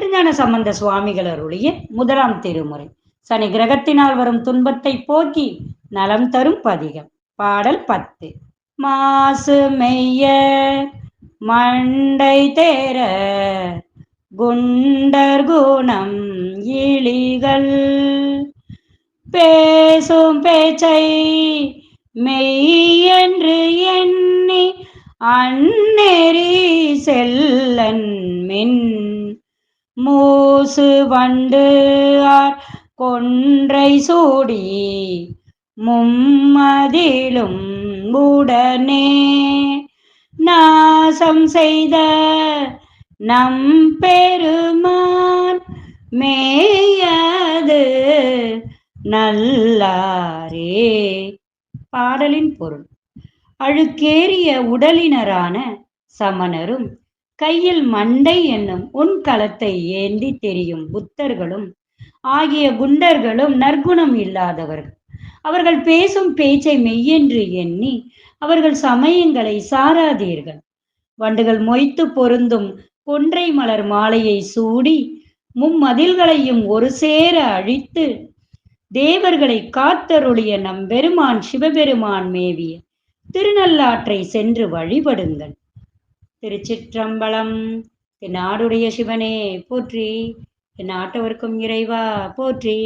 திருஞான சம்பந்த சுவாமிகள் அருளிய முதலாம் திருமுறை. சனி கிரகத்தினால் வரும் துன்பத்தை போக்கி நலம் தரும் பதிகம். பாடல் பத்து. மாசு மெய்ய மண்டை தேர குண்டர் குணம் இழிகள். பேசும் பேச்சை மெய்யென்று எண்ணி அந்நெறி செல்லன் மின் மூசு வண்டு ஆர் கொன்றை சூடி மும்மதிலும் உடனே நாசம் செய்த நம் பெருமான் மேயது நல்லாரே. பாடலின் பொருள். அழுக்கேறிய உடலினரான சமணரும் கையில் மண்டை என்னும் உன் களத்தை ஏந்தி தெரியும் புத்தர்களும் ஆகிய குண்டர்களும் நற்குணம் இல்லாதவர்கள். அவர்கள் பேசும் பேச்சை மெய்யென்று எண்ணி அவர்கள் சமயங்களை சாராதீர்கள். வண்டுகள் மொய்த்து பொருந்தும் கொன்றை மலர் மாலையை சூடி மும்மதில்களையும் ஒரு சேர அழித்து தேவர்களை காத்தருளிய நம் பெருமான் சிவபெருமான் மேவிய திருநள்ளாற்றை சென்று வழிபடுங்கள். திருச்சிற்றம்பலம். என் நாடுடைய சிவனே போற்றி. என் நாட்டவர்க்கும் இறைவா போற்றி.